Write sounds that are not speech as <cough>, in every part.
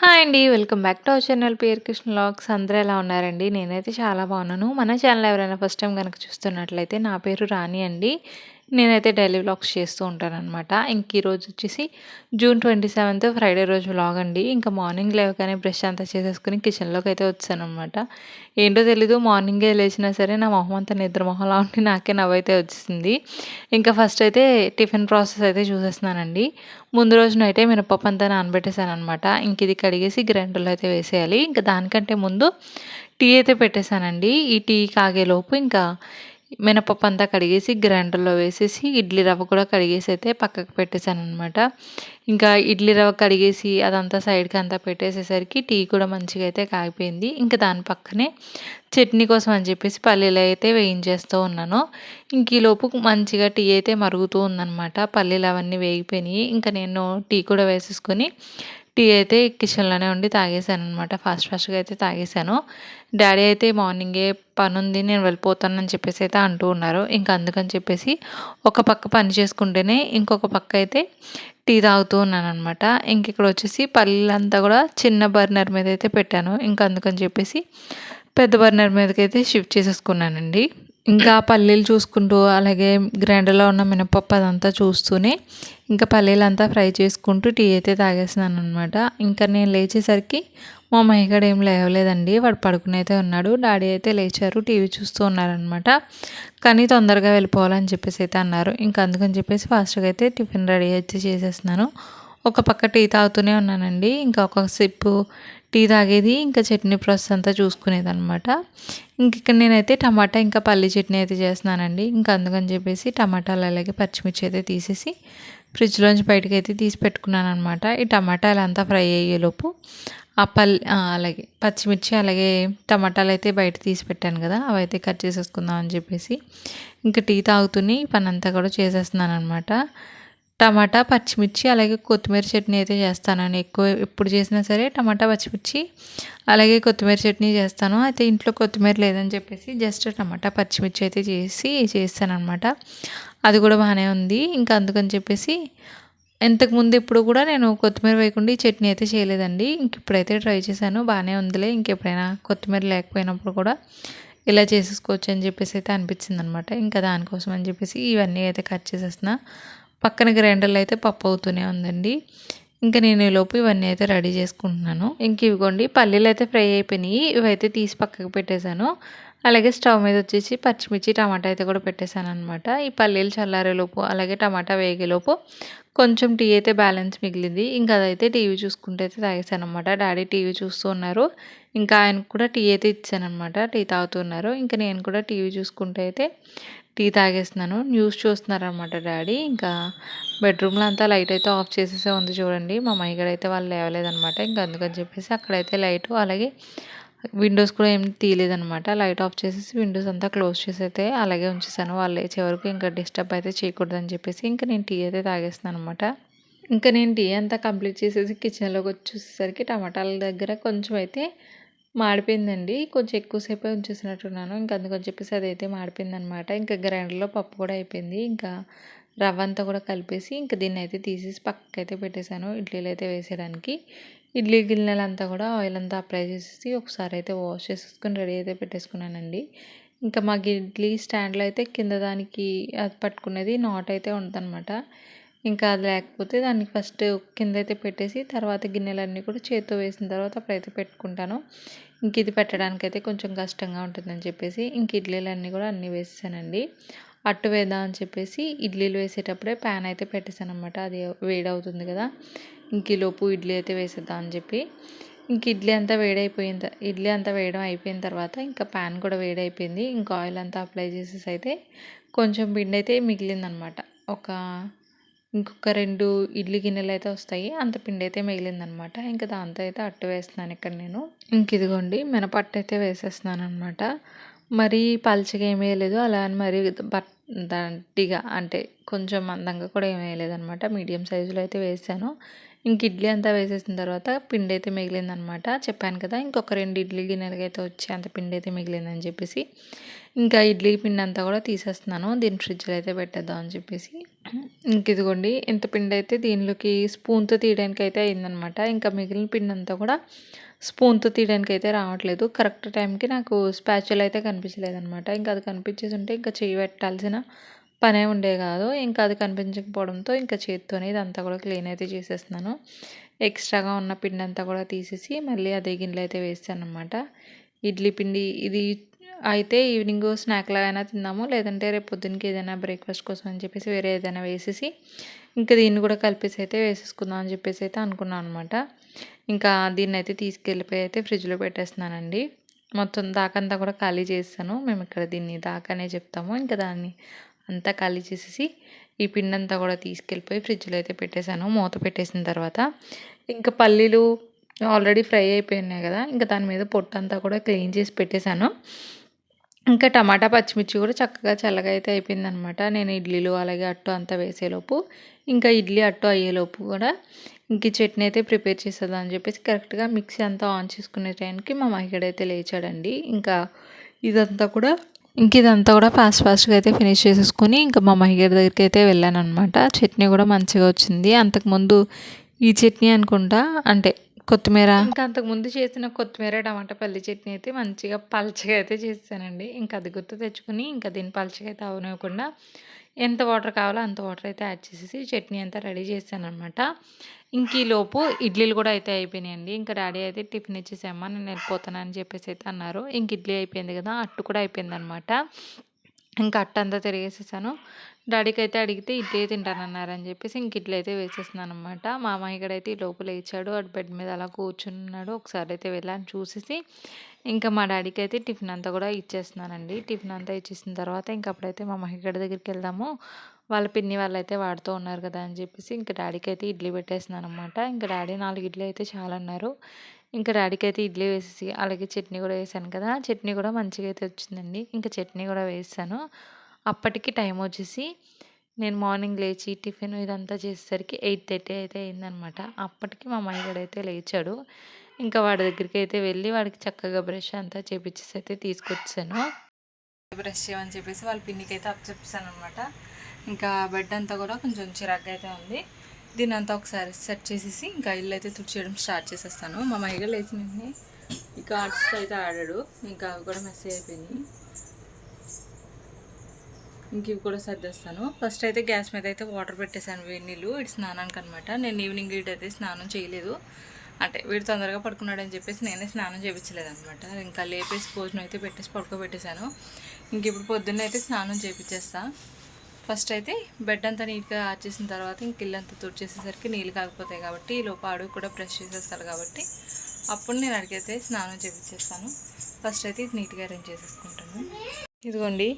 Hi అండి. Welcome back to our channel పేరు కృష్ణ లాక్స్ అందరూ ఎలా ఉన్నారండి? నేనైతే చాలా బాగున్నాను. మన ఛానల్ ఎవరైనా ఫస్ట్ టైం కనుక చూస్తున్నట్లయితే నా పేరు రాణి అండి. నేనైతే డైలీ వ్లాగ్స్ చేస్తూ ఉంటాననమాట. ఇంక ఈరోజు వచ్చేసి జూన్ 27థ్ ఫ్రైడే రోజు వ్లాగ్ అండి. ఇంకా మార్నింగ్ లేవగానే బ్రష్ అంతా చేసేసుకొని కిచెన్‌లోకి అయితే వచ్చానమాట ఏంటో తెలీదు మార్నింగే లేచినా సరే నా మొహం అంతా నిద్ర మొహంలా ఉండి నాకే నవ్వైతే వచ్చేసింది. ఇంకా ఫస్ట్ అయితే టిఫిన్ ప్రాసెస్ అయితే చూసేస్తున్నానండి. ముందు రోజు నైటే మినపప్పు అంతా నానబెట్టేసాననమాట. ఇంక ఇది కడిగేసి గ్రైండర్‌లో అయితే వేసేయాలి. ఇంకా దానికంటే ముందు టీ అయితే పెట్టేశానండి ఈ టీ కాగేలోపు ఇంకా మినపప్పు అంతా కడిగేసి గ్రైండర్‌లో వేసేసి ఇడ్లీ రవ్వ కూడా కడిగేసి అయితే పక్కకు పెట్టేసాననమాట. ఇంకా ఇడ్లీ రవ్వ కడిగేసి అదంతా సైడ్‌కి అంతా పెట్టేసేసరికి టీ కూడా మంచిగా అయితే కాగిపోయింది. ఇంకా దాని పక్కనే చట్నీ కోసం అని చెప్పేసి పల్లీలు అయితే వేయించేస్తూ ఉన్నాను. ఇంక ఈలోపు మంచిగా టీ అయితే మరుగుతూ ఉందనమాట. పల్లీలు అవన్నీ వేగిపోయినాయి. ఇంకా నేను టీ కూడా వేసేసుకొని టీ అయితే కిచెన్‌లోనే ఉండి తాగేసాననమాట. ఫాస్ట్ ఫాస్ట్‌గా అయితే తాగేసాను. డాడీ అయితే మార్నింగే పని ఉంది నేను వెళ్ళిపోతానని చెప్పేసి అయితే అంటూ ఉన్నారు. ఇంక అందుకని చెప్పేసి ఒక పక్క పని చేసుకుంటేనే ఇంకొక పక్క అయితే టీ తాగుతూ ఉన్నాననమాట. ఇంక ఇక్కడ వచ్చేసి పల్లీలంతా కూడా చిన్న బర్నర్ మీద అయితే పెట్టాను. ఇంక అందుకని చెప్పేసి పెద్ద బర్నర్ మీదకి అయితే షిఫ్ట్ చేసేసుకున్నానండి. ఇంకా పల్లీలు చూసుకుంటూ అలాగే గ్రైండర్‌లో ఉన్న మినపప్పు అదంతా చూస్తూనే ఇంకా పల్లీలంతా ఫ్రై చేసుకుంటూ టీ అయితే తాగేస్తున్నాననమాట. ఇంకా నేను లేచేసరికి మా మహిగాడు ఏం లేవలేదండి. వాడు పడుకుని అయితే ఉన్నాడు. డాడీ అయితే లేచారు. టీవీ చూస్తూ ఉన్నారనమాట. కానీ తొందరగా వెళ్ళిపోవాలని చెప్పేసి అయితే అన్నారు. ఇంకా అందుకని చెప్పేసి ఫాస్ట్‌గా అయితే టిఫిన్ రెడీ అయితే చేసేస్తున్నాను. ఒక పక్క టీ తాగుతూనే ఉన్నానండి. ఇంకా ఒక సిప్పు టీ తాగేది ఇంకా చట్నీ ప్రాసెస్ అంతా చూసుకునేది అనమాట ఇంక ఇక్కడ నేనైతే టమాటా ఇంకా పల్లి చట్నీ అయితే చేస్తున్నానండి. ఇంకా అందుకని చెప్పేసి టమాటాలు అలాగే పచ్చిమిర్చి అయితే తీసేసి ఫ్రిడ్జ్‌లోంచి అయితే తీసి పెట్టుకున్నాననమాట. ఈ టమాటాలు అంతా ఫ్రై అయ్యేలోపు ఆ పల్లి అలాగే పచ్చిమిర్చి అలాగే టమాటాలు అయితే బయట తీసి పెట్టాను కదా! అవైతే కట్ చేసేసుకుందాం అని చెప్పేసి ఇంకా టీ తాగుతూనే ఈ పనంతా కూడా చేసేస్తున్నాను అనమాట టమాటా, పచ్చిమిర్చి అలాగే కొత్తిమీర చట్నీ అయితే చేస్తానండి. ఎక్కువ ఎప్పుడు చేసినా సరే టమాటా, పచ్చిమిర్చి అలాగే కొత్తిమీర చట్నీ చేస్తాను. అయితే ఇంట్లో కొత్తిమీర లేదని చెప్పేసి జస్ట్ టమాటా, పచ్చిమిర్చి అయితే చేసి చేశాననమాట. అది కూడా బాగానే ఉంది. ఇంకా అందుకని చెప్పేసి ఇంతకుముందు ఎప్పుడు కూడా నేను కొత్తిమీర వేయకుండా ఈ చట్నీ అయితే చేయలేదండి. ఇంక ఇప్పుడైతే ట్రై చేశాను. బాగానే ఉందిలే ఇంకెప్పుడైనా కొత్తిమీర లేకపోయినప్పుడు కూడా ఇలా చేసేసుకోవచ్చు అని చెప్పేసి అయితే అనిపించిందనమాట. ఇంకా దానికోసం అని చెప్పేసి ఇవన్నీ అయితే కట్ చేసేస్తున్నా. పక్కన గ్రైండర్‌లో అయితే పప్పు అవుతూనే ఉందండి. ఇంకా నేను ఈలోపు ఇవన్నీ అయితే రెడీ చేసుకుంటున్నాను. ఇంక ఇవిగోండి పల్లీలు అయితే ఫ్రై అయిపోయినాయి. ఇవైతే తీసి పక్కకు పెట్టేశాను. అలాగే స్టవ్ మీద వచ్చేసి పచ్చిమిర్చి, టమాటా అయితే కూడా పెట్టేశాననమాట. ఈ పల్లీలు చల్లారేలోపు అలాగే టమాటా వేగేలోపు కొంచెం టీ అయితే బ్యాలెన్స్ మిగిలింది. ఇంకా అదైతే టీవీ చూసుకుంటే అయితే తాగేశాననమాట. డాడీ టీవీ చూస్తూ ఉన్నారు. ఇంకా ఆయనకు కూడా టీ అయితే ఇచ్చానమాట టీ తాగుతున్నారు ఇంకా నేను కూడా టీవీ చూసుకుంటే అయితే టీ తాగేస్తున్నాను. న్యూస్ చూస్తున్నారనమాట డాడీ. ఇంకా బెడ్రూమ్‌లో అంతా లైట్ అయితే ఆఫ్ చేసేసే ఉంది చూడండి. మా మైగడ అయితే వాళ్ళు లేవలేదనమాట. ఇంకా అందుకని చెప్పేసి అక్కడైతే లైటు అలాగే విండోస్ కూడా ఏం తీయలేదనమాట. లైట్ ఆఫ్ చేసేసి విండోస్ అంతా క్లోజ్ చేసి అయితే అలాగే ఉంచేసాను. వాళ్ళు లేచే వరకు ఇంకా డిస్టర్బ్ అయితే చేయకూడదని చెప్పేసి ఇంకా నేను టీ అయితే తాగేస్తున్నాను అనమాట. ఇంకా నేను టీ అంతా కంప్లీట్ చేసేసి కిచెన్‌లోకి వచ్చి చూసేసరికి టమాటాల దగ్గర కొంచెం అయితే మాడిపోయిందండి. కొంచెం ఎక్కువసేపే ఉంచేసినట్టున్నాను. ఇంక అందుకని చెప్పేసి అదైతే మాడిపోయిందనమాట. ఇంకా గ్రైండర్‌లో పప్పు కూడా అయిపోయింది. ఇంకా రవ్వ అంతా కూడా కలిపేసి ఇంక దీన్ని అయితే తీసేసి పక్కకైతే పెట్టేశాను. ఇడ్లీలు అయితే వేసేయడానికి. ఇడ్లీ గిన్నెలంతా కూడా ఆయిల్ అంతా అప్లై చేసేసి ఒకసారి అయితే వాష్ చేసేసుకొని రెడీ అయితే పెట్టేసుకున్నానండి. ఇంకా మాకు ఇడ్లీ స్టాండ్‌లో అయితే కింద దానికి అది పట్టుకునేది నాట్ అయితే ఉంటుందన్నమాట ఇంకా అది లేకపోతే దాన్ని ఫస్ట్ కింద అయితే పెట్టేసి తర్వాత గిన్నెలన్నీ కూడా చేత్తో వేసిన తర్వాత అప్పుడైతే పెట్టుకుంటాను. ఇంక ఇది పెట్టడానికైతే కొంచెం కష్టంగా ఉంటుందని చెప్పేసి ఇంక ఇడ్లీలన్నీ కూడా అన్నీ వేసేసానండి. అట్టు వేద్దాం అని చెప్పేసి ఇడ్లీలు వేసేటప్పుడే ప్యాన్ అయితే పెట్టేసాననమాట. అది వేడవుతుంది కదా! ఇంక లోపు ఇడ్లీ అయితే వేసేద్దాం అని చెప్పి ఇంక ఇడ్లీ అంతా వేడైపోయిన ఇడ్లీ అంతా వేయడం అయిపోయిన తర్వాత ఇంకా ప్యాన్ కూడా వేడైపోయింది. ఇంకా ఆయిల్ అంతా అప్లై చేసేసి అయితే కొంచెం పిండి అయితే మిగిలిందనమాట. ఒక ఇంకొక రెండు ఇడ్లీ గిన్నెలు అయితే వస్తాయి. అంత పిండి అయితే మిగిలిందనమాట. ఇంకా దాంతో అయితే అట్టు వేస్తున్నాను ఇక్కడ నేను. ఇంక ఇదిగోండి మినపట్టు అయితే వేసేస్తున్నాను అనమాట మరీ పల్చగా ఏమీ వేయలేదు. అలా అని మరీ బట్ దంటిగా అంటే కొంచెం మందంగా కూడా ఏమి వేయలేదనమాట. మీడియం సైజులో అయితే వేసాను. ఇంక ఇడ్లీ అంతా వేసేసిన తర్వాత పిండి అయితే మిగిలిందనమాట. చెప్పాను కదా ఇంకొక రెండు ఇడ్లీ గిన్నెలకి అయితే వచ్చి అంత పిండి అయితే మిగిలిందని చెప్పేసి ఇంకా ఇడ్లీ పిండి అంతా కూడా తీసేస్తున్నాను. దీన్ని ఫ్రిడ్జ్లో అయితే పెట్టేద్దాం అని చెప్పేసి. ఇంక ఇదిగోండి ఇంత పిండి అయితే దీనిలోకి స్పూన్తో తీయడానికి అయితే అయిందనమాట. ఇంకా మిగిలిన పిండి అంతా కూడా స్పూన్తో తీయడానికి అయితే రావట్లేదు. కరెక్ట్ టైంకి నాకు స్పాచులు అయితే కనిపించలేదు అనమాట ఇంకా అది కనిపించేసి ఉంటే ఇంకా చేయి పెట్టాల్సిన పనే ఉండే కాదు. ఇంకా అది కనిపించకపోవడంతో ఇంకా చేతితోనే ఇదంతా కూడా క్లీన్ అయితే చేసేస్తున్నాను. ఎక్స్ట్రాగా ఉన్న పిండి అంతా కూడా తీసేసి మళ్ళీ అదే గిన్నెలు అయితే వేస్తాను అనమాట ఇడ్లీ పిండి ఇది అయితే ఈవినింగ్ స్నాక్ అయినా తిందాము. లేదంటే రేపు పొద్దున్నకి ఏదైనా బ్రేక్ఫాస్ట్ కోసం అని చెప్పేసి వేరే ఏదైనా వేసేసి ఇంకా దీన్ని కూడా కలిపేసి అయితే వేసేసుకుందాం అని చెప్పేసి అయితే అనుకున్నాను అనమాట ఇంకా దీన్ని అయితే తీసుకెళ్ళిపోయి అయితే ఫ్రిడ్జ్లో పెట్టేస్తున్నానండి. మొత్తం దాకంతా కూడా ఖాళీ చేస్తాను. మేము ఇక్కడ దీన్ని దాకానే చెప్తాము. ఇంకా దాన్ని అంతా ఖాళీ చేసేసి ఈ పిండి అంతా కూడా తీసుకెళ్ళిపోయి ఫ్రిడ్జ్లో అయితే పెట్టేశాను. మూత పెట్టేసిన తర్వాత ఇంకా పల్లీలు ఆల్రెడీ ఫ్రై అయిపోయినాయి కదా ఇంకా దాని మీద పొట్టంతా కూడా క్లీన్ చేసి పెట్టేశాను. ఇంకా టమాటా పచ్చిమిర్చి కూడా చక్కగా చల్లగా అయితే అయిపోయిందనమాట. నేను ఇడ్లీలు అలాగే అట్టు అంతా వేసేలోపు ఇంకా ఇడ్లీ అట్టు అయ్యేలోపు కూడా ఇంక చట్నీ అయితే ప్రిపేర్ చేసేదా అని చెప్పేసి కరెక్ట్గా మిక్సీ అంతా ఆన్ చేసుకునే టైంకి మా మహిగడైతే లేచాడండి. ఇంకా ఇదంతా కూడా ఇంక ఇదంతా కూడా ఫాస్ట్ ఫాస్ట్గా అయితే ఫినిష్ చేసేసుకుని ఇంకా మా మహిగారి దగ్గరికి అయితే వెళ్ళాను అనమాట చట్నీ కూడా మంచిగా వచ్చింది. అంతకుముందు ఈ చట్నీ అనుకుంటా అంటే కొత్తిమీర. ఇంకా అంతకుముందు చేసిన కొత్తిమీర టమాటా పల్లి చట్నీ అయితే మంచిగా పల్చగా అయితే చేస్తానండి ఇంకా అది గుర్తు తెచ్చుకుని ఇంకా దీన్ని పల్చగా అయితే అవనివ్వకుండా ఎంత వాటర్ కావాలో అంత వాటర్ అయితే యాడ్ చేసేసి చట్నీ అంతా రెడీ చేశాను అనమాట ఇంక ఈలోపు ఇడ్లీలు కూడా అయితే అయిపోయినాయండి. ఇంకా డాడీ అయితే టిఫిన్ ఇచ్చేసామ్మా నేను వెళ్ళిపోతానని అని చెప్పేసి అయితే అన్నారు. ఇంక ఇడ్లీ అయిపోయింది కదా అట్టు కూడా అయిపోయింది అనమాట ఇంకా అట్టంతా తిరిగేసేసాను. డాడీకి అయితే అడిగితే ఇడ్లీ తింటానన్నారని చెప్పేసి ఇంక ఇడ్లీ అయితే వేసేస్తున్నాను అనమాట మా అమ్మాయి అయితే లోపల లేచాడు అటు బెడ్ మీద అలా కూర్చున్నాడు. ఒకసారి అయితే వెళ్ళాను చూసేసి ఇంకా మా డాడీకి అయితే టిఫిన్ అంతా కూడా ఇచ్చేస్తున్నానండి. టిఫిన్ అంతా ఇచ్చేసిన తర్వాత ఇంక అప్పుడైతే మా మహిగడ దగ్గరికి వెళ్దాము. వాళ్ళ పిన్ని వాళ్ళు అయితే వాడుతూ ఉన్నారు కదా అని చెప్పేసి ఇంకా డాడీకి అయితే ఇడ్లీ పెట్టేస్తున్నాను అనమాట ఇంకా డాడీ నాలుగు ఇడ్లీ అయితే చాలా అన్నారు ఇంకా డాడీకి అయితే ఇడ్లీ వేసేసి అలాగే చట్నీ కూడా వేసాను కదా. చట్నీ కూడా మంచిగా అయితే వచ్చిందండి. ఇంకా చట్నీ కూడా వేసాను. అప్పటికి టైం వచ్చేసి నేను మార్నింగ్ లేచి టిఫిన్ ఇదంతా చేసేసరికి ఎయిట్ థర్టీ అయితే అయిందనమాట. అప్పటికి మా మామయ్య అయితే లేచాడు. ఇంకా వాడి దగ్గరికి అయితే వెళ్ళి వాడికి చక్కగా బ్రష్ అంతా చేపించేసి అయితే తీసుకొచ్చాను. బ్రష్ చేయమని చెప్పేసి వాళ్ళ పిన్నికి అయితే అప్ చెప్పాను అనమాట ఇంకా బెడ్ అంతా కూడా కొంచెం చిరాగ్గా అయితే ఉంది. దీని అంతా ఒకసారి సెట్ చేసేసి ఇంకా ఇల్లు అయితే తుడిచేయడం స్టార్ట్ చేసేస్తాను. మా మహిళ లేచిన వెంటనే ఈ కార్డ్స్ అయితే ఆడాడు. ఇంకా అవి కూడా మెసేజ్ అయిపోయినాయి. ఇంక ఇవి కూడా సర్దేస్తాను. ఫస్ట్ అయితే గ్యాస్ మీద అయితే వాటర్ పెట్టేశాను వేడి నీళ్ళు ఇటు స్నానానికి అనమాట నేను ఈవినింగ్ ఇటు అయితే స్నానం చేయలేదు. అంటే వీడు తొందరగా పడుకున్నాడని చెప్పేసి నేనే స్నానం చేయించలేదు అనమాట ఇంకా లేపేసి భోజనం అయితే పెట్టేసి పడుకోబెట్టేశాను. ఇంక ఇప్పుడు పొద్దున్న అయితే స్నానం చేయించేస్తాను ఫస్ట్ అయితే బెడ్ అంతా నీట్గా ఆర్చేసిన తర్వాత ఇంక ఇల్లంతా తుడిచేసేసరికి నీళ్ళు కాకపోతాయి కాబట్టి ఈ లోపు అడుగు కూడా బ్రష్ చేసేస్తారు కాబట్టి అప్పుడు నేను అడిగితే స్నానం చేపించేస్తాను ఫస్ట్ అయితే ఇది నీట్గా అరేంజ్ చేసేసుకుంటాను. ఇదిగోండి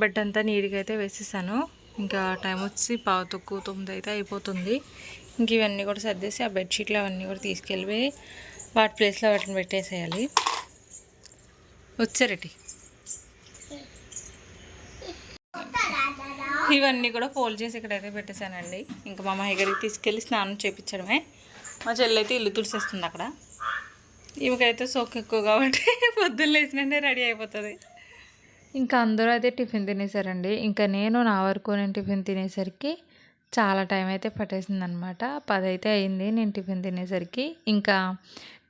బెడ్ అంతా నీట్గా అయితే వేసేసాను. ఇంకా టైం వచ్చి పావు తొక్కు తొమ్మిది అయితే అయిపోతుంది. ఇంక ఇవన్నీ కూడా సర్దేసి ఆ బెడ్షీట్లు అవన్నీ కూడా తీసుకెళ్ళి వాటి ప్లేస్లో వాటిని పెట్టేసేయాలి. వచ్చారటి ఇవన్నీ కూడా ఫోల్డ్ చేసి ఇక్కడైతే పెట్టేశానండి. ఇంకా మా మహిగడికి తీసుకెళ్ళి స్నానం చేయించడమే మా చెల్లయితే ఇల్లు తుడిసేస్తుంది అక్కడ. ఈమెకైతే సోక్ ఎక్కువ కాబట్టి <laughs> పొద్దున్న లేచినంటే రెడీ అయిపోతుంది. ఇంకా అందరూ అయితే టిఫిన్ తినేసారండి ఇంకా నేను నా వరకు నేను టిఫిన్ తినేసరికి చాలా టైం అయితే పట్టేసింది అనమాట పది అయితే అయింది నేను టిఫిన్ తినేసరికి. ఇంకా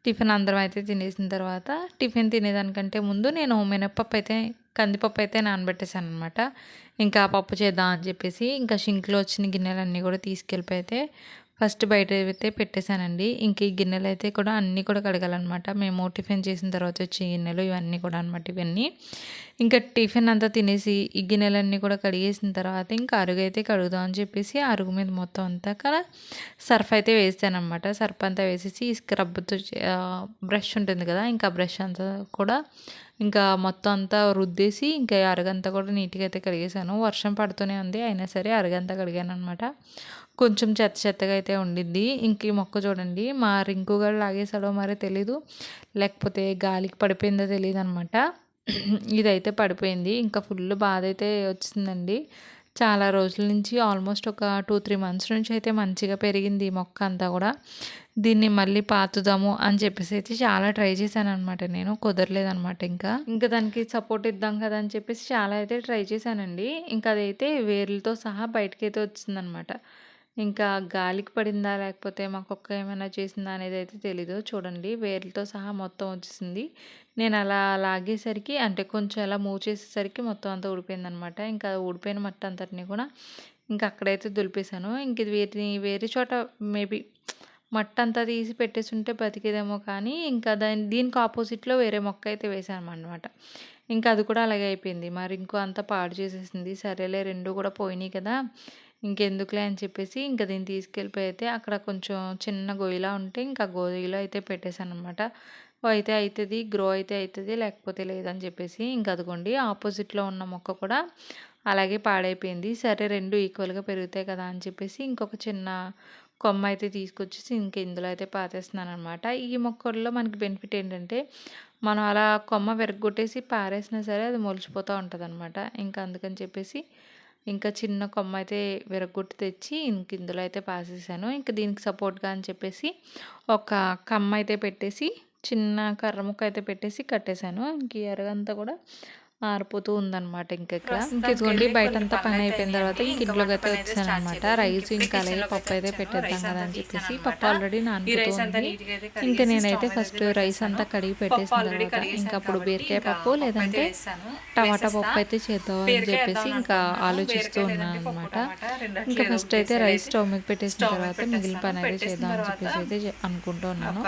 టిఫిన్ అందరం అయితే తినేసిన తర్వాత టిఫిన్ తినేదానికంటే ముందు నేను మినప్పప్పు అయితే కందిపప్పు అయితే నానబెట్టేశాను అనమాట ఇంకా పప్పు చేద్దాం అని చెప్పేసి ఇంకా షింక్లో వచ్చిన గిన్నెలన్నీ కూడా తీసుకెళ్ళిపోయితే అయితే ఫస్ట్ బయట అయితే పెట్టేశానండి. ఇంక ఈ గిన్నెలు అయితే కూడా అన్నీ కూడా కడగాలన్నమాట. మేము టిఫిన్ చేసిన తర్వాత వచ్చే గిన్నెలు ఇవన్నీ కూడా అనమాట ఇవన్నీ. ఇంకా టిఫిన్ అంతా తినేసి ఈ గిన్నెలన్నీ కూడా కడిగేసిన తర్వాత ఇంకా అరుగు అయితే కడుగుదాం అని చెప్పేసి అరుగు మీద మొత్తం అంతా కదా సర్ఫ్ అయితే వేసానమాట సర్ఫ్ అంతా వేసేసి స్క్రబ్తో బ్రష్ ఉంటుంది కదా ఇంకా బ్రష్ అంతా కూడా ఇంకా మొత్తం అంతా రుద్దేసి ఇంకా అరగంతా కూడా నీట్గా అయితే కడిగేసాను వర్షం పడుతూనే ఉంది అయినా సరే అరగంతా కడిగాను అనమాట కొంచెం చెత్త చెత్తగా అయితే ఉండిద్ది. ఇంక ఈ మొక్క చూడండి మా రింకు గారు లాగేసాడో మరే తెలీదు. లేకపోతే గాలికి పడిపోయిందో తెలియదు అనమాట <clears throat> ఇదైతే పడిపోయింది. ఇంకా ఫుల్ బాధ అయితే వచ్చిందండి. చాలా రోజుల నుంచి ఆల్మోస్ట్ ఒక టూ త్రీ మంత్స్ నుంచి అయితే మంచిగా పెరిగింది ఈ మొక్క అంతా కూడా. దీన్ని మళ్ళీ పాతుదాము అని చెప్పేసి అయితే చాలా ట్రై చేశాను అనమాట నేను. కుదరలేదనమాట ఇంకా. ఇంకా దానికి సపోర్ట్ ఇద్దాం కదా అని చెప్పేసి చాలా అయితే ట్రై చేశానండి. ఇంకా అదైతే వేర్లతో సహా బయటకి అయితే వచ్చిందనమాట. ఇంకా గాలికి పడిందా లేకపోతే మా కుక్క ఏమైనా చేసిందా అనేది అయితే తెలీదు. చూడండి వేర్లతో సహా మొత్తం వచ్చేసింది. నేను అలా లాగేసరికి అంటే కొంచెం అలా మూవ్ చేసేసరికి మొత్తం అంతా ఊడిపోయిందనమాట. ఇంకా ఊడిపోయిన మట్టి అంతటిని కూడా ఇంకా అక్కడైతే దులిపేశాను. ఇంక ఇది వేరే వేరే చోట మేబీ మట్టి అంతా తీసి పెట్టేసి ఉంటే బతికేదేమో కానీ ఇంకా దాని దీనికి ఆపోజిట్లో వేరే మొక్క అయితే వేసాను అనమాట ఇంకా అది కూడా అలాగే అయిపోయింది. మరి ఇంకో అంతా పాడు చేసేసింది. సరేలే రెండు కూడా పోయినాయి కదా. ఇంకెందుకులే అని చెప్పేసి ఇంకా దీన్ని తీసుకెళ్ళిపోయి అయితే అక్కడ కొంచెం చిన్న గొయ్యిలా ఉంటే ఇంకా గోధిలో అయితే పెట్టేశాను అనమాట అయితే అవుతుంది గ్రో అయితే అవుతుంది లేకపోతే లేదని చెప్పేసి ఇంకా అదిగోండి ఆపోజిట్లో ఉన్న మొక్క కూడా అలాగే పాడైపోయింది. సరే రెండు ఈక్వల్గా పెరుగుతాయి కదా అని చెప్పేసి ఇంకొక చిన్న కొమ్మ అయితే తీసుకొచ్చేసి ఇంక ఇందులో అయితే పాతేస్తున్నాను అనమాట ఈ మొక్కల్లో మనకి బెనిఫిట్ ఏంటంటే మనం అలా కొమ్మ విరగొట్టేసి పారేసినా సరే అది మొలిచిపోతూ ఉంటుంది అనమాట ఇంకా అందుకని చెప్పేసి ఇంకా చిన్న కొమ్మ అయితే విరగొట్టి తెచ్చి ఇంక ఇందులో అయితే పాసేసాను ఇంకా దీనికి సపోర్ట్గా అని చెప్పేసి ఒక కమ్మ అయితే పెట్టేసి చిన్న కర్ర ముక్క అయితే పెట్టేసి కట్టేశాను. ఇంక ఎరగంతా కూడా ఆరిపోతూ ఉందన్నమాట ఇంక ఇక్కడ. ఇంక ఇదిగోండి బయట అంతా పని అయిపోయిన తర్వాత ఇంక ఇంట్లోకి అయితే వచ్చాను అనమాట రైస్ ఇంకా అలాగే పప్పు అయితే పెట్టేద్దాం కదా అని చెప్పేసి పప్పు ఆల్రెడీ నానుతుంది ఇంకా నేనైతే ఫస్ట్ రైస్ అంతా కడిగి పెట్టేసిన తర్వాత ఇంకా అప్పుడు బీరకాయ పప్పు లేదంటే టమాటా పప్పు అయితే చేద్దాం అని చెప్పేసి ఇంకా ఆలోచిస్తూ ఉన్నాను అనమాట ఇంకా ఫస్ట్ అయితే రైస్ స్టవ్ మీద పెట్టేసిన తర్వాత మిగిలిన పని అయితే చేద్దాం అని చెప్పేసి అయితే అనుకుంటూ ఉన్నాను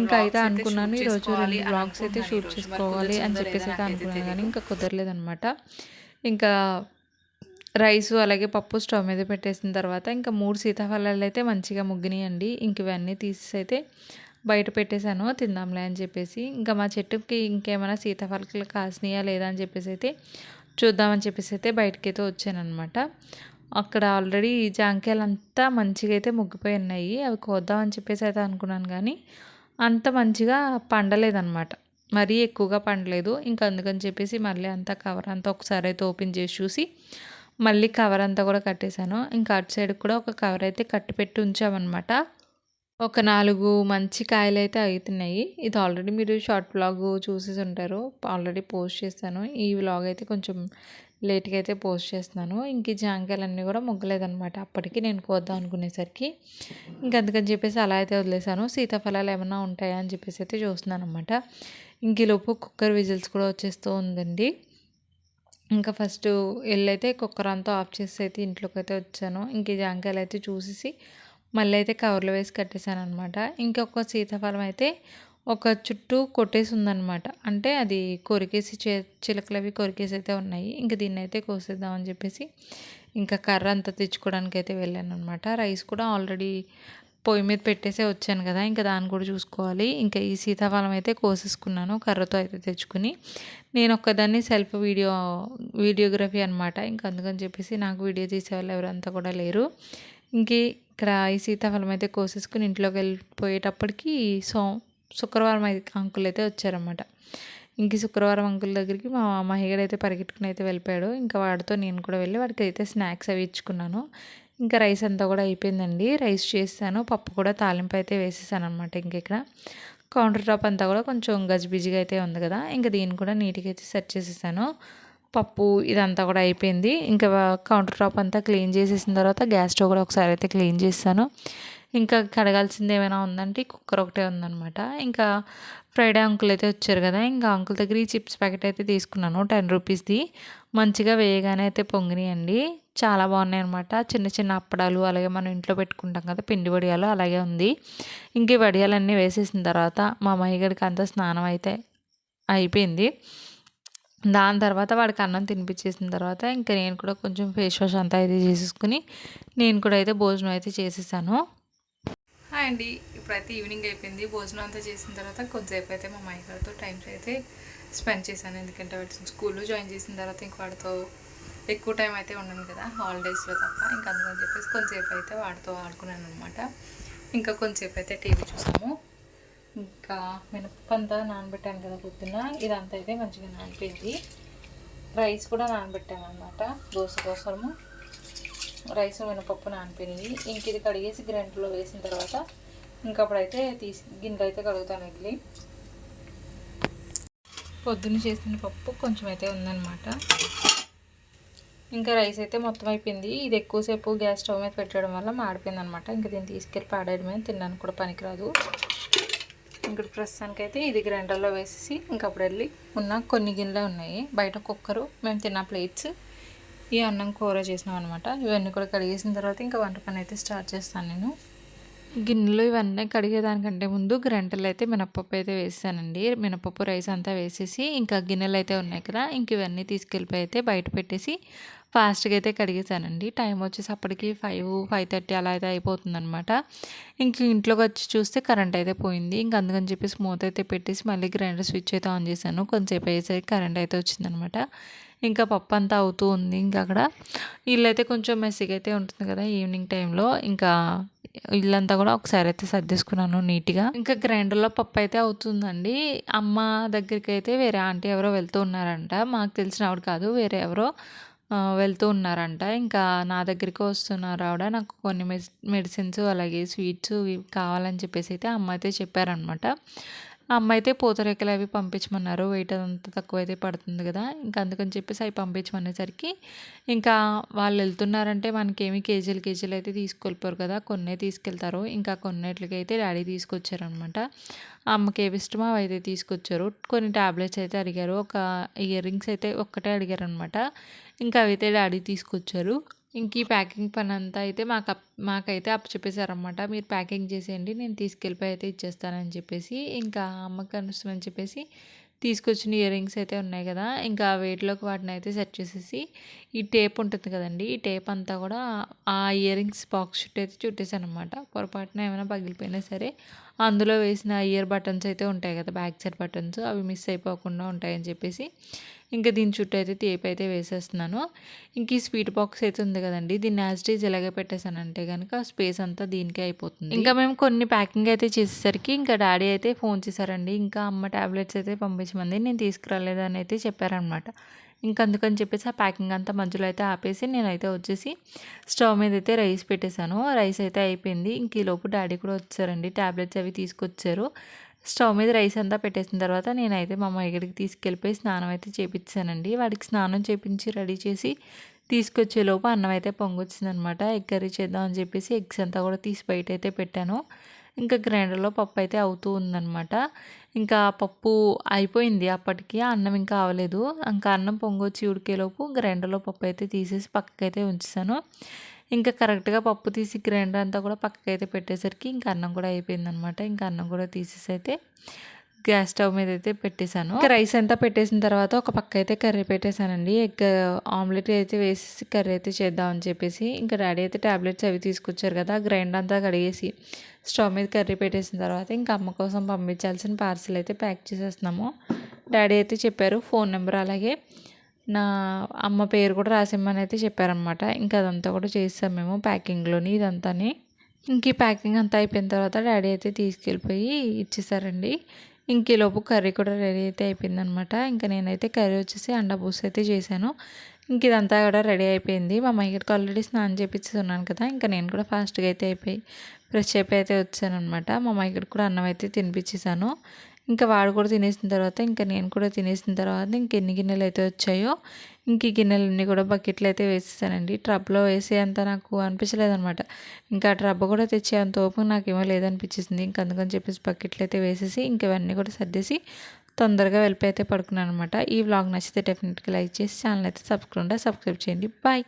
ఇంకా అయితే అనుకున్నాను. ఈరోజు రెండు బ్లాగ్స్ అయితే షూట్ చేసుకోవాలి అని చెప్పేసి అయితే అనుకున్నాను కానీ ఇంకా కుదరలేదనమాట ఇంకా రైస్ అలాగే పప్పు స్టవ్ మీద పెట్టేసిన తర్వాత ఇంకా మూడు సీతాఫలాలు అయితే మంచిగా ముగ్గినాయండి. ఇంక ఇవన్నీ తీసి అయితే బయట పెట్టేశాను తిందాంలే అని చెప్పేసి. ఇంకా మా చెట్టుకి ఇంకేమైనా సీతాఫలాలు కాసినాయా లేదా అని చెప్పేసి అయితే చూద్దామని చెప్పేసి అయితే బయటకి అయితే వచ్చానమాట అక్కడ ఆల్రెడీ జాంకాయలు అంతా మంచిగా అయితే ముగ్గిపోయి ఉన్నాయి. అవి కోద్దామని చెప్పేసి అయితే అనుకున్నాను కానీ అంత మంచిగా పండలేదన్నమాట. మరీ ఎక్కువగా పండలేదు. ఇంకా అందుకని చెప్పేసి మళ్ళీ అంతా కవర్ అంతా ఒకసారి అయితే ఓపెన్ చేసి చూసి మళ్ళీ కవర్ అంతా కూడా కట్టేశాను. ఇంకా అటు సైడ్ కూడా ఒక కవర్ అయితే కట్టి పెట్టి ఉంచామన్నమాట. ఒక నాలుగు మంచి కాయలు అయితే అవుతున్నాయి ఇది ఆల్రెడీ మీరు షార్ట్ వ్లాగ్ చూసేసి ఉంటారు. ఆల్రెడీ పోస్ట్ చేస్తాను. ఈ వ్లాగ్ అయితే కొంచెం లేట్గా అయితే పోస్ట్ చేస్తున్నాను. ఇంక ఈ జాంకాయలన్నీ కూడా మొగ్గలేదనమాట అప్పటికి నేను కోద్దాం అనుకునేసరికి. ఇంక అందుకని చెప్పేసి అలా అయితే వదిలేసాను సీతాఫలాలు ఏమైనా ఉంటాయా అని చెప్పేసి అయితే చూస్తున్నాను అనమాట ఇంక ఈలోపు కుక్కర్ విజిల్స్ కూడా వచ్చేస్తూ ఉందండి. ఇంకా ఫస్ట్ వెళ్ళైతే కుక్కర్ అంతా ఆఫ్ చేసి అయితే ఇంట్లోకి అయితే వచ్చాను. ఇంక జాంకాయలు అయితే చూసేసి మళ్ళీ అయితే కవర్లో వేసి కట్టేశాను అనమాట ఇంకొక సీతాఫలం అయితే ఒక చుట్టూ కొట్టేసి ఉందన్నమాట. అంటే అది కొరికేసి చే చిలకలవి కొరికేసి అయితే ఉన్నాయి. ఇంకా దీన్ని అయితే కోసేద్దామని చెప్పేసి ఇంకా కర్ర అంతా తెచ్చుకోవడానికి అయితే వెళ్ళాను అనమాట రైస్ కూడా ఆల్రెడీ పొయ్యి మీద పెట్టేసే వచ్చాను కదా ఇంకా దాన్ని కూడా చూసుకోవాలి. ఇంకా ఈ సీతాఫలం అయితే కోసేసుకున్నాను కర్రతో అయితే తెచ్చుకుని. నేను ఒక్కదాన్ని సెల్ఫ్ వీడియో వీడియోగ్రఫీ అనమాట ఇంకా అందుకని చెప్పేసి నాకు వీడియో తీసేవాళ్ళు ఎవరంతా కూడా లేరు. ఇంక ఇక్కడ ఈ సీతాఫలం అయితే కోసేసుకుని ఇంట్లోకి వెళ్ళిపోయేటప్పటికి సో శుక్రవారం అయితే అంకుల్ అయితే వచ్చారనమాట ఇంక శుక్రవారం అంకుల్ దగ్గరికి మా మహిగడైతే పరిగెట్టుకుని అయితే వెళ్ళిపోయాడు. ఇంకా వాడితో నేను కూడా వెళ్ళి వాడికి అయితే స్నాక్స్ అవి ఇచ్చుకున్నాను. ఇంకా రైస్ అంతా కూడా అయిపోయిందండి. రైస్ చేస్తాను పప్పు కూడా తాలింపు అయితే వేసేసాను అనమాట ఇంక ఇక్కడ. కౌంటర్ టాప్ అంతా కూడా కొంచెం గజిబిజిగా అయితే ఉంది కదా. ఇంకా దీన్ని కూడా నీట్గా అయితే సెట్ చేసేసాను. పప్పు ఇదంతా కూడా అయిపోయింది. ఇంకా కౌంటర్ టాప్ అంతా క్లీన్ చేసేసిన తర్వాత గ్యాస్ స్టవ్ కూడా ఒకసారి అయితే క్లీన్ చేస్తాను. ఇంకా కడగాల్సింది ఏమైనా ఉందంటే కుక్కర్ ఒకటే ఉందనమాట ఇంకా ఫ్రైడే అంకుల్ అయితే వచ్చారు కదా ఇంకా అంకుల్ దగ్గర ఈ చిప్స్ ప్యాకెట్ అయితే తీసుకున్నాను టెన్ రూపీస్ది. మంచిగా వేయగానే అయితే పొంగినాయండి. చాలా బాగున్నాయి అనమాట చిన్న చిన్న అప్పడాలు అలాగే మనం ఇంట్లో పెట్టుకుంటాం కదా పిండి వడియాలు అలాగే ఉంది. ఇంక వడియాలన్నీ వేసేసిన తర్వాత మా మహిగడికి అంతా స్నానం అయితే అయిపోయింది. దాని తర్వాత వాడికి అన్నం తినిపించేసిన తర్వాత ఇంకా నేను కూడా కొంచెం ఫేస్ వాష్ అంతా అయితే చేసేసుకుని నేను కూడా అయితే భోజనం అయితే చేసేసాను. హాయ్ అండి. ఇప్పుడైతే ఈవినింగ్ అయిపోయింది. భోజనం అంతా చేసిన తర్వాత కొద్దిసేపు అయితే మా అమ్మాయి గారితో టైం అయితే స్పెండ్ చేశాను. ఎందుకంటే వాటి స్కూల్లో జాయిన్ చేసిన తర్వాత ఇంక వాడితో ఎక్కువ టైం అయితే ఉండను కదా. హాలిడేస్లో తప్ప ఇంకా అందుకని చెప్పేసి కొంతసేపు అయితే వాడితో ఆడుకున్నాను అనమాట ఇంకా కొంతసేపు అయితే టీవీ చూసాము. ఇంకా మినపప్పు నానబెట్టాను కదా పొద్దున్న. ఇదంతా అయితే మంచిగా నానిపోయింది. రైస్ కూడా నానబెట్టాను అనమాట దోశ కోసము. రైస్ మినపప్పు నానిపోయినాయి ఇంక ఇది కడిగేసి గ్రైండర్లో వేసిన తర్వాత ఇంకప్పుడైతే తీసి గిన్నెలు అయితే కడుగుతాను ఇడ్లీ. పొద్దున్న చేసిన పప్పు కొంచెం అయితే ఉందన్నమాట. ఇంకా రైస్ అయితే మొత్తం అయిపోయింది. ఇది ఎక్కువసేపు గ్యాస్ స్టవ్ మీద పెట్టడం వల్ల మాడిపోయింది అనమాట ఇంకా దీన్ని తీసుకెళ్ళి పాడేయడమే తినడానికి కూడా పనికిరాదు. ఇక్కడ ప్రస్తుతానికైతే ఇది గ్రైండర్లో వేసేసి ఇంకా అప్పుడు వెళ్ళి ఉన్న కొన్ని గిన్నెలు ఉన్నాయి. బయట కుక్కరు మేము తిన్న ప్లేట్స్. ఈ అన్నం కూర చేసినాం అనమాట ఇవన్నీ కూడా కడిగేసిన తర్వాత ఇంకా వంట పని అయితే స్టార్ట్ చేస్తాను నేను. గిన్నెలు ఇవన్నీ కడిగేదానికంటే ముందు గ్రంటలు అయితే మినపప్పు అయితే వేసానండి మినపప్పు రైస్ అంతా వేసేసి ఇంకా గిన్నెలు అయితే ఉన్నాయి కదా ఇంక ఇవన్నీ తీసుకెళ్ళిపోయి అయితే బయట పెట్టేసి ఫాస్ట్గా అయితే కడిగేసానండి. టైం వచ్చేసి అప్పటికి ఫైవ్ ఫైవ్ థర్టీ అలా అయితే అయిపోతుంది అనమాట ఇంక ఇంట్లోకి వచ్చి చూస్తే కరెంట్ అయితే పోయింది. ఇంక అందుకని చెప్పి స్మూత్ అయితే పెట్టేసి మళ్ళీ గ్రైండర్ స్విచ్ అయితే ఆన్ చేశాను. కొంచెంసేపు అయ్యేసరికి కరెంట్ అయితే వచ్చిందనమాట ఇంకా పప్పు అంతా అవుతూ ఉంది ఇంకా అక్కడ. ఇల్లు అయితే కొంచెం మెస్సీగా అయితే ఉంటుంది కదా ఈవినింగ్ టైంలో. ఇంకా ఇల్లంతా కూడా ఒకసారి అయితే సర్దేసుకున్నాను నీట్గా. ఇంకా గ్రైండర్లో పప్పు అయితే అవుతుందండి. అమ్మ దగ్గరికి అయితే వేరే ఆంటీ ఎవరో వెళ్తూ ఉన్నారంట. మాకు తెలిసిన ఆవిడ కాదు వేరే ఎవరో వెళ్తూ ఉన్నారంట. ఇంకా నా దగ్గరికి వస్తున్నారు ఆవిడ. నాకు కొన్ని మెడిసిన్స్ అలాగే స్వీట్స్ కావాలని చెప్పేసి అయితే అమ్మ అయితే చెప్పారనమాట అమ్మ అయితే పూతరేకలు అవి పంపించమన్నారు. వెయిట్ అదంతా తక్కువ అయితే పడుతుంది కదా. ఇంకా అందుకని చెప్పేసి అవి పంపించమనేసరికి ఇంకా వాళ్ళు వెళ్తున్నారంటే మనకేమి కేజీలు కేజీలు అయితే తీసుకెళ్ళిపోరు కదా. కొన్నే తీసుకెళ్తారు. ఇంకా కొన్నిటికి అయితే డాడీ తీసుకొచ్చారనమాట అమ్మకి ఏవి ఇష్టమో అవి అయితే తీసుకొచ్చారు. కొన్ని ట్యాబ్లెట్స్ అయితే అడిగారు. ఒక ఇయర్ రింగ్స్ అయితే ఒక్కటే అడిగారు అనమాట ఇంకా అవి అయితే డాడీ తీసుకొచ్చారు. ఇంక ఈ ప్యాకింగ్ పని అంతా అయితే మాకు మాకైతే అప్పచెప్పేశారనమాట మీరు ప్యాకింగ్ చేసేయండి నేను తీసుకెళ్ళిపోయి అయితే ఇచ్చేస్తానని చెప్పేసి ఇంకా అమ్మకి అని చెప్పేసి తీసుకొచ్చిన ఇయర్ రింగ్స్ అయితే ఉన్నాయి కదా ఇంకా వేటిలోకి వాటిని అయితే సెట్ చేసేసి ఈ టేప్ ఉంటుంది కదండి ఈ టేప్ అంతా కూడా ఆ ఇయర్ రింగ్స్ బాక్స్ చుట్టూ అయితే చుట్టేసాను అనమాట పొరపాటున ఏమైనా పగిలిపోయినా సరే అందులో వేసిన ఇయర్ బటన్స్ అయితే ఉంటాయి కదా బ్యాక్ సైడ్ బటన్స్ అవి మిస్ అయిపోకుండా ఉంటాయని చెప్పేసి ఇంకా దీని చుట్టూ అయితే టేప్ అయితే వేసేస్తున్నాను. ఇంక ఈ స్వీట్ బాక్స్ అయితే ఉంది కదండి దీన్ని యాజ్టీజ్ ఇలాగే పెట్టేశానంటే కనుక స్పేస్ అంతా దీనికే అయిపోతుంది. ఇంకా మేము కొన్ని ప్యాకింగ్ అయితే చేసేసరికి ఇంకా డాడీ అయితే ఫోన్ చేశారండి. ఇంకా అమ్మ ట్యాబ్లెట్స్ అయితే పంపించమంది. నేను తీసుకురాలేదని అయితే చెప్పారనమాట ఇంకా అందుకని చెప్పేసి ఆ ప్యాకింగ్ అంతా మధ్యలో అయితే ఆపేసి నేనైతే వచ్చేసి స్టవ్ మీద అయితే రైస్ పెట్టేశాను. రైస్ అయితే అయిపోయింది. ఇంక ఈ లోపు డాడీ కూడా వచ్చారండి. ట్యాబ్లెట్స్ అవి తీసుకొచ్చారు. స్టవ్ మీద రైస్ అంతా పెట్టేసిన తర్వాత నేనైతే మా అమ్మయ్యడికి తీసుకెళ్ళిపోయి స్నానం అయితే చేపించానండి వాడికి స్నానం చేపించి రెడీ చేసి తీసుకొచ్చేలోపు అన్నం అయితే పొంగొచ్చిందనమాట. ఎగ్ కర్రీ చేద్దాం అని చెప్పేసి ఎగ్స్ అంతా కూడా తీసి బయట అయితే పెట్టాను. ఇంకా గ్రైండర్లో పప్పు అయితే అవుతూ ఉందనమాట. ఇంకా పప్పు అయిపోయింది అప్పటికి అన్నం ఇంకా అవ్వలేదు ఇంకా అన్నం పొంగొచ్చి ఉడికేలోపు గ్రైండర్లో పప్పు అయితే తీసేసి పక్కకైతే ఉంచుతాను ఇంకా కరెక్ట్గా పప్పు తీసి గ్రైండర్ అంతా కూడా పక్కకైతే పెట్టేసరికి ఇంకా అన్నం కూడా అయిపోయిందనమాట ఇంకా అన్నం కూడా తీసేసి అయితే గ్యాస్ స్టవ్ మీద అయితే పెట్టేశాను. ఇంకా రైస్ అంతా పెట్టేసిన తర్వాత ఒక పక్క అయితే కర్రీ పెట్టేశానండి. ఎగ్ ఆమ్లెట్ అయితే వేసేసి కర్రీ అయితే చేద్దామని చెప్పేసి ఇంకా డాడీ అయితే ట్యాబ్లెట్స్ అవి తీసుకొచ్చారు కదా గ్రైండ్ అంతా కడిగేసి స్టవ్ మీద కర్రీ పెట్టేసిన తర్వాత ఇంకా అమ్మ కోసం పంపించాల్సిన పార్సిల్ అయితే ప్యాక్ చేసేస్తున్నాము. డాడీ అయితే చెప్పారు ఫోన్ నెంబర్ అలాగే నా అమ్మ పేరు కూడా రాసిమ్మని అయితే చెప్పారనమాట ఇంకా అదంతా కూడా చేస్తాం మేము ప్యాకింగ్లోని ఇదంతాని. ఇంక ఈ ప్యాకింగ్ అంతా అయిపోయిన తర్వాత డాడీ అయితే తీసుకెళ్ళిపోయి ఇచ్చేసారండి. ఇంకేలోపు కర్రీ కూడా రెడీ అయితే అయిపోయిందనమాట ఇంకా నేనైతే కర్రీ వచ్చేసి అండబూస్ అయితే చేశాను. ఇంక ఇదంతా కూడా రెడీ అయిపోయింది. మా మైకి ఆల్రెడీ స్నానం చేపించున్నాను కదా ఇంకా నేను కూడా ఫాస్ట్గా అయితే అయిపోయి ఫ్రెష్ అయిపోయి అయితే వచ్చాను అనమాట మా మైకి కూడా అన్నం అయితే తినిపించేసాను ఇంకా వాడు కూడా తినేసిన తర్వాత ఇంకా నేను కూడా తినేసిన తర్వాత ఇంకెన్ని గిన్నెలు అయితే వచ్చాయో ఇంక ఈ గిన్నెలన్నీ కూడా బకెట్లు అయితే వేసేసానండి. ట్రబ్లో వేసేంత నాకు అనిపించలేదనమాట. ఇంకా ట్రబ్ కూడా తెచ్చేంత ఓపెన్ నాకేమో లేదనిపించేసింది. ఇంక అందుకని చెప్పేసి బకెట్లు అయితే వేసేసి ఇంక ఇవన్నీ కూడా సర్దేసి తొందరగా వెళ్ళిపోయి అయితే పడుకున్నాను అనమాట ఈ వ్లాగ్ నచ్చితే డెఫినెట్గా లైక్ చేసి ఛానల్ అయితే సబ్స్క్రైబ్ సబ్స్క్రైబ్ చేయండి. బాయ్!